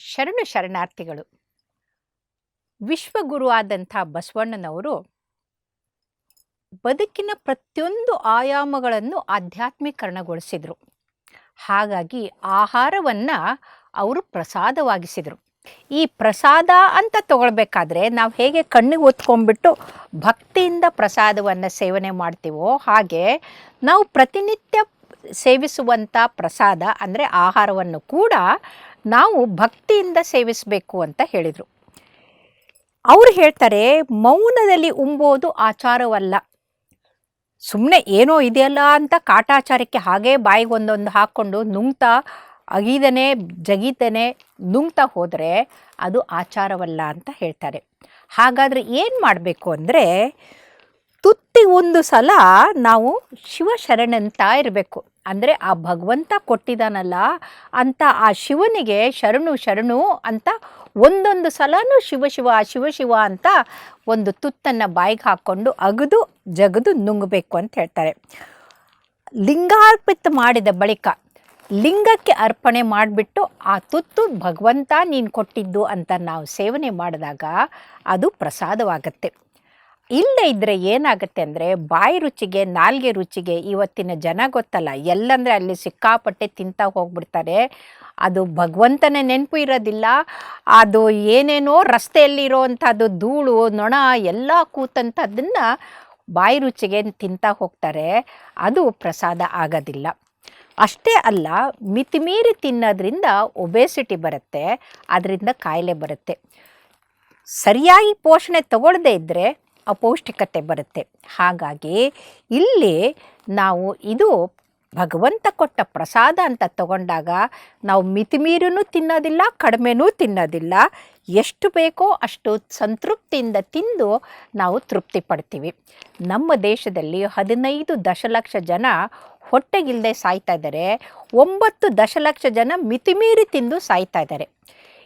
ಶರಣು ಶರಣಾರ್ಥಿಗಳು. ವಿಶ್ವಗುರು ಆದಂಥ ಬಸವಣ್ಣನವರು ಬದುಕಿನ ಪ್ರತಿಯೊಂದು ಆಯಾಮಗಳನ್ನು ಆಧ್ಯಾತ್ಮೀಕರಣಗೊಳಿಸಿದರು. ಹಾಗಾಗಿ ಆಹಾರವನ್ನು ಅವರು ಪ್ರಸಾದವಾಗಿಸಿದರು. ಈ ಪ್ರಸಾದ ಅಂತ ತಗೊಳ್ಬೇಕಾದ್ರೆ ನಾವು ಹೇಗೆ ಕಣ್ಣಿಗೆ ಒತ್ಕೊಂಡ್ಬಿಟ್ಟು ಭಕ್ತಿಯಿಂದ ಪ್ರಸಾದವನ್ನು ಸೇವನೆ ಮಾಡ್ತೀವೋ ಹಾಗೆ ನಾವು ಪ್ರತಿನಿತ್ಯ ಸೇವಿಸುವಂಥ ಪ್ರಸಾದ ಅಂದರೆ ಆಹಾರವನ್ನು ಕೂಡ ನಾವು ಭಕ್ತಿಯಿಂದ ಸೇವಿಸಬೇಕು ಅಂತ ಹೇಳಿದರು. ಅವರು ಹೇಳ್ತಾರೆ, ಮೌನದಲ್ಲಿ ಉಂಬೋದು ಆಚಾರವಲ್ಲ. ಸುಮ್ಮನೆ ಏನೋ ಇದೆಯಲ್ಲ ಅಂತ ಕಾಟಾಚಾರಕ್ಕೆ ಹಾಗೇ ಬಾಯಿಗೆ ಒಂದೊಂದು ಹಾಕ್ಕೊಂಡು ನುಂಗ್ತಾ, ಅಗಿದನೆ, ಜಗೀತನೆ ನುಂಗ್ತಾ ಹೋದರೆ ಅದು ಆಚಾರವಲ್ಲ ಅಂತ ಹೇಳ್ತಾರೆ. ಹಾಗಾದರೆ ಏನು ಮಾಡಬೇಕು ಅಂದರೆ ತುತ್ತಿ ಒಂದು ಸಲ ನಾವು ಶಿವಶರಣಂತ ಇರಬೇಕು. ಅಂದರೆ ಆ ಭಗವಂತ ಕೊಟ್ಟಿದ್ದಾನಲ್ಲ ಅಂತ ಆ ಶಿವನಿಗೆ ಶರಣು ಶರಣು ಅಂತ ಒಂದೊಂದು ಸಲನೂ ಶಿವ ಶಿವ ಶಿವ ಶಿವ ಅಂತ ಒಂದು ತುತ್ತನ್ನು ಬಾಯಿಗೆ ಹಾಕ್ಕೊಂಡು ಅಗದು ಜಗದು ನುಂಗಬೇಕು ಅಂತ ಹೇಳ್ತಾರೆ. ಲಿಂಗಾರ್ಪಿತ ಮಾಡಿದ ಬಳಿಕ ಲಿಂಗಕ್ಕೆ ಅರ್ಪಣೆ ಮಾಡಿಬಿಟ್ಟು ಆ ತುತ್ತು ಭಗವಂತ ನೀನು ಕೊಟ್ಟಿದ್ದು ಅಂತ ನಾವು ಸೇವನೆ ಮಾಡಿದಾಗ ಅದು ಪ್ರಸಾದವಾಗತ್ತೆ. ಇಲ್ಲೇ ಇದ್ದರೆ ಏನಾಗುತ್ತೆ ಅಂದರೆ ಬಾಯಿ ರುಚಿಗೆ, ನಾಲ್ಗೆ ರುಚಿಗೆ ಇವತ್ತಿನ ಜನ ಗೊತ್ತಲ್ಲ, ಎಲ್ಲಂದರೆ ಅಲ್ಲಿ ಸಿಕ್ಕಾಪಟ್ಟೆ ತಿಂತಾ ಹೋಗ್ಬಿಡ್ತಾರೆ. ಅದು ಭಗವಂತನ ನೆನಪು ಇರೋದಿಲ್ಲ. ಅದು ಏನೇನೋ ರಸ್ತೆಯಲ್ಲಿ ಅಂಥದ್ದು ಧೂಳು, ನೊಣ ಎಲ್ಲ ಕೂತಂಥದ್ದನ್ನು ಬಾಯಿ ರುಚಿಗೆ ತಿಂತಾ ಹೋಗ್ತಾರೆ. ಅದು ಪ್ರಸಾದ ಆಗೋದಿಲ್ಲ. ಅಷ್ಟೇ ಅಲ್ಲ, ಮಿತಿಮೀರಿ ತಿನ್ನೋದ್ರಿಂದ ಒಬೆಸಿಟಿ ಬರುತ್ತೆ ಅದರಿಂದ ಕಾಯಿಲೆ ಬರುತ್ತೆ. ಸರಿಯಾಗಿ ಪೋಷಣೆ ತಗೊಳ್ಳದೇ ಇದ್ದರೆ ಅಪೌಷ್ಟಿಕತೆ ಬರುತ್ತೆ. ಹಾಗಾಗಿ ಇಲ್ಲಿ ನಾವು ಇದು ಭಗವಂತ ಕೊಟ್ಟ ಪ್ರಸಾದ ಅಂತ ತಗೊಂಡಾಗ ನಾವು ಮಿತಿಮೀರಿನೂ ತಿನ್ನೋದಿಲ್ಲ, ಕಡಿಮೆನೂ ತಿನ್ನೋದಿಲ್ಲ. ಎಷ್ಟು ಬೇಕೋ ಅಷ್ಟು ಸಂತೃಪ್ತಿಯಿಂದ ತಿಂದು ನಾವು ತೃಪ್ತಿ ಪಡ್ತೀವಿ. ನಮ್ಮ ದೇಶದಲ್ಲಿ ಹದಿನೈದು ದಶಲಕ್ಷ ಜನ ಹೊಟ್ಟೆಗಿಲ್ಲದೆ ಸಾಯ್ತಾ ಇದ್ದಾರೆ. ಒಂಬತ್ತು ದಶಲಕ್ಷ ಜನ ಮಿತಿಮೀರಿ ತಿಂದು ಸಾಯ್ತಾ ಇದ್ದಾರೆ.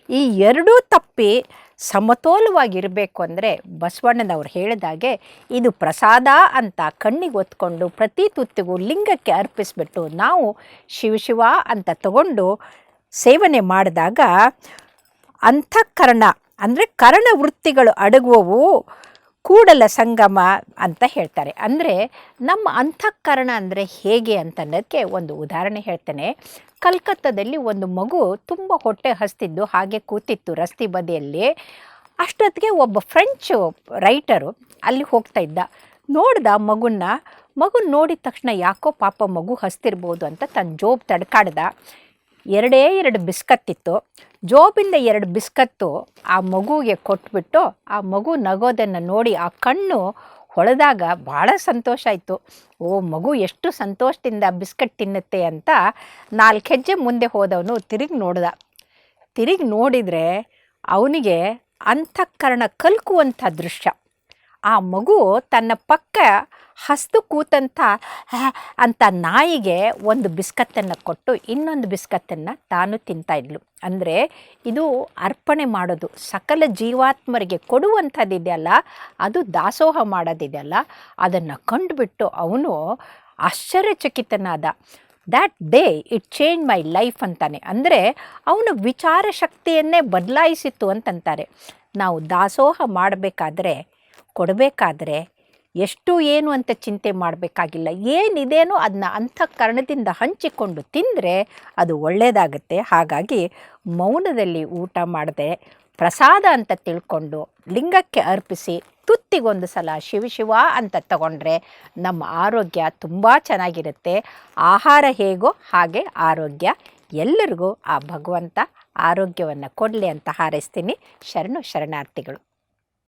ಈ ಎರಡೂ ತಪ್ಪಿ ಸಮತೋಲವಾಗಿರಬೇಕು ಅಂದರೆ ಬಸವಣ್ಣನವ್ರು ಹೇಳಿದಾಗೆ ಇದು ಪ್ರಸಾದ ಅಂತ ಕಣ್ಣಿಗೆ ಒತ್ಕೊಂಡು ಪ್ರತಿ ತುತ್ತಿಗೂ ಲಿಂಗಕ್ಕೆ ಅರ್ಪಿಸ್ಬಿಟ್ಟು ನಾವು ಶಿವಶಿವ ಶಿವ ಅಂತ ತಗೊಂಡು ಸೇವನೆ ಮಾಡಿದಾಗ ಅಂತಃಕರಣ ಅಂದರೆ ಕರಣ ವೃತ್ತಿಗಳು ಅಡಗುವವು. ಕೂಡಲ ಸಂಗಮ ಅಂತ ಹೇಳ್ತಾರೆ. ಅಂದರೆ ನಮ್ಮ ಅಂತಃಕರಣ ಅಂದರೆ ಹೇಗೆ ಅಂತ ಅನ್ನೋದಕ್ಕೆ ಒಂದು ಉದಾಹರಣೆ ಹೇಳ್ತೇನೆ. ಕಲ್ಕತ್ತಾದಲ್ಲಿ ಒಂದು ಮಗು ತುಂಬ ಹೊಟ್ಟೆ ಹಸ್ತಿದ್ದು, ಹಾಗೆ ಕೂತಿತ್ತು ರಸ್ತೆ ಬದಿಯಲ್ಲಿ. ಅಷ್ಟೊತ್ತಿಗೆ ಒಬ್ಬ ಫ್ರೆಂಚ್ ರೈಟರು ಅಲ್ಲಿ ಹೋಗ್ತಾ ಇದ್ದ. ನೋಡ್ದ ಮಗುನ ಮಗು ನೋಡಿದ ತಕ್ಷಣ ಯಾಕೋ ಪಾಪ ಮಗು ಹಸ್ತಿರ್ಬೋದು ಅಂತ ತನ್ನ ಜೋಬ್ ತಡ್ಕಾಡ್ದ. ಎರಡೇ ಎರಡು ಬಿಸ್ಕತ್ತಿತ್ತು. ಜೋಬಿಂದ ಎರಡು ಬಿಸ್ಕತ್ತು ಆ ಮಗುವಿಗೆ ಕೊಟ್ಬಿಟ್ಟು ಆ ಮಗು ನಗೋದನ್ನು ನೋಡಿ ಆ ಕಣ್ಣು ಹೊಳೆದಾಗ ಭಾಳ ಸಂತೋಷ ಆಯಿತು. ಓ, ಮಗು ಎಷ್ಟು ಸಂತೋಷದಿಂದ ಬಿಸ್ಕಟ್ ತಿನ್ನುತ್ತೆ ಅಂತ ನಾಲ್ಕು ಹೆಜ್ಜೆ ಮುಂದೆ ಹೋದವನು ತಿರುಗಿ ನೋಡ್ದ. ತಿರುಗಿ ನೋಡಿದರೆ ಅವನಿಗೆ ಅಂತಃಕರಣ ಕಲ್ಕುವಂಥ ದೃಶ್ಯ. ಆ ಮಗು ತನ್ನ ಪಕ್ಕ ಹಸ್ತು ಕೂತಂಥ ಅಂತ ನಾಯಿಗೆ ಒಂದು ಬಿಸ್ಕತ್ತನ್ನು ಕೊಟ್ಟು ಇನ್ನೊಂದು ಬಿಸ್ಕತ್ತನ್ನು ತಾನು ತಿಂತಾ ಇದ್ಲು. ಅಂದರೆ ಇದು ಅರ್ಪಣೆ ಮಾಡೋದು. ಸಕಲ ಜೀವಾತ್ಮರಿಗೆ ಕೊಡುವಂಥದ್ದಿದೆಯಲ್ಲ ಅದು ದಾಸೋಹ ಮಾಡೋದಿದೆಯಲ್ಲ ಅದನ್ನು ಕಂಡುಬಿಟ್ಟು ಅವನು ಆಶ್ಚರ್ಯಚಕಿತನಾದ. That day it change my life ಅಂತಾನೆ. ಅಂದರೆ ಅವನ ವಿಚಾರ ಶಕ್ತಿಯನ್ನೇ ಬದಲಾಯಿಸಿತ್ತು ಅಂತಂತಾರೆ. ನಾವು ದಾಸೋಹ ಮಾಡಬೇಕಾದ್ರೆ, ಕೊಡಬೇಕಾದ್ರೆ ಎಷ್ಟು ಏನು ಅಂತ ಚಿಂತೆ ಮಾಡಬೇಕಾಗಿಲ್ಲ. ಏನಿದೇನೋ ಅದನ್ನ ಅಂತಃಕರಣದಿಂದ ಹಂಚಿಕೊಂಡು ತಿಂದರೆ ಅದು ಒಳ್ಳೆಯದಾಗುತ್ತೆ ಹಾಗಾಗಿ ಮೌನದಲ್ಲಿ ಊಟ ಮಾಡದೆ ಪ್ರಸಾದ ಅಂತ ತಿಳ್ಕೊಂಡು ಲಿಂಗಕ್ಕೆ ಅರ್ಪಿಸಿ ತುತ್ತಿಗೊಂದು ಸಲ ಶಿವ ಶಿವ ಅಂತ ತಗೊಂಡ್ರೆ ನಮ್ಮ ಆರೋಗ್ಯ ತುಂಬ ಚೆನ್ನಾಗಿರುತ್ತೆ. ಆಹಾರ ಹೇಗೋ ಹಾಗೆ ಆರೋಗ್ಯ. ಎಲ್ಲರಿಗೂ ಆ ಭಗವಂತ ಆರೋಗ್ಯವನ್ನು ಕೊಡಲಿ ಅಂತ ಹಾರೈಸ್ತೀನಿ. ಶರಣು ಶರಣಾರ್ಥಿಗಳು.